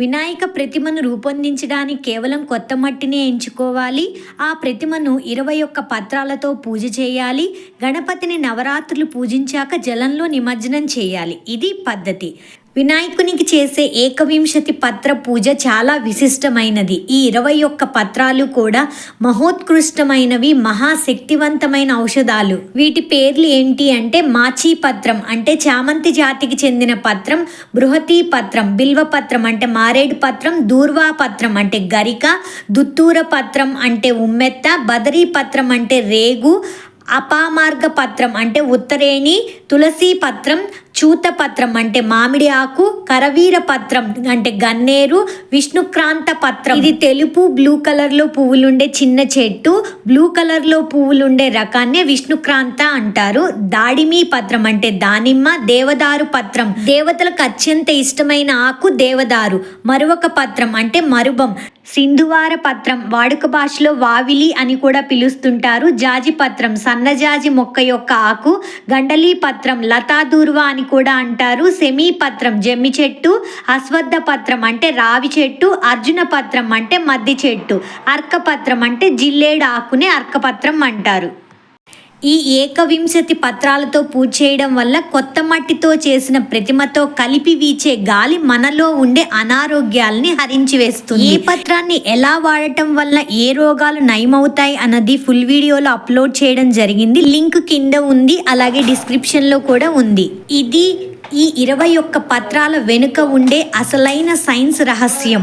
వినాయక ప్రతిమను రూపొందించడానికి కేవలం కొత్త మట్టినే ఎంచుకోవాలి. ఆ ప్రతిమను ఇరవై ఒక్క పత్రాలతో పూజ చేయాలి. గణపతిని నవరాత్రులు పూజించాక జలంలో నిమజ్జనం చేయాలి. ఇది పద్ధతి. వినాయకునికి చేసే ఏకవింశతి పత్ర పూజ చాలా విశిష్టమైనది. ఈ ఇరవై ఒక్క పత్రాలు కూడా మహోత్కృష్టమైనవి మహాశక్తివంతమైన ఔషధాలు. వీటి పేర్లు ఏంటి అంటే మాచీ పత్రం అంటే చామంతి జాతికి చెందిన పత్రం బృహతి పత్రం బిల్వ పత్రం అంటే మారేడు పత్రం దూర్వా పత్రం అంటే గరిక దుత్తూర పత్రం అంటే ఉమ్మెత్త బదరీ పత్రం అంటే రేగు అపామార్గ పత్రం అంటే ఉత్తరేణి తులసి పత్రం చూత పత్రం అంటే మామిడి ఆకు కరవీర పత్రం అంటే గన్నేరు విష్ణుక్రాంత పత్రం. ఇది తెలుపు బ్లూ కలర్లో పువ్వులుండే చిన్న చెట్టు బ్లూ కలర్లో పువ్వులుండే రకాన్నే విష్ణుక్రాంత అంటారు. దాడిమి పత్రం అంటే దానిమ్మ దేవదారు పత్రం. దేవతలకు అత్యంత ఇష్టమైన ఆకు దేవదారు. మరొక పత్రం అంటే మరుబం సింధువార పత్రం వాడుక భాషలో వావిలి అని కూడా పిలుస్తుంటారు. జాజి పత్రం సన్నజాజి మొక్క యొక్క ఆకు. గండలీ పత్రం లతాదూర్వ అని కూడా అంటారు. సెమీ పత్రం జమ్మి చెట్టు అశ్వత్థ పత్రం అంటే రావి చెట్టు అర్జున పత్రం అంటే మద్ది చెట్టు అర్కపత్రం అంటే జిల్లేడు ఆకునే అర్కపత్రం అంటారు. ఈ ఏకవింశతి పత్రాలతో పూజ చేయడం వల్ల కొత్త మట్టితో చేసిన ప్రతిమతో కలిపి వీచే గాలి మనలో ఉండే అనారోగ్యాల్ని హరించి వేస్తుంది. ఈ పత్రాన్ని ఎలా వాడటం వల్ల ఏ రోగాలు నయమవుతాయి అన్నది ఫుల్ వీడియోలో అప్లోడ్ చేయడం జరిగింది. లింక్ కింద ఉంది అలాగే డిస్క్రిప్షన్లో కూడా ఉంది. ఇది ఈ ఇరవై ఒక్క పత్రాల వెనుక ఉండే అసలైన సైన్స్ రహస్యం.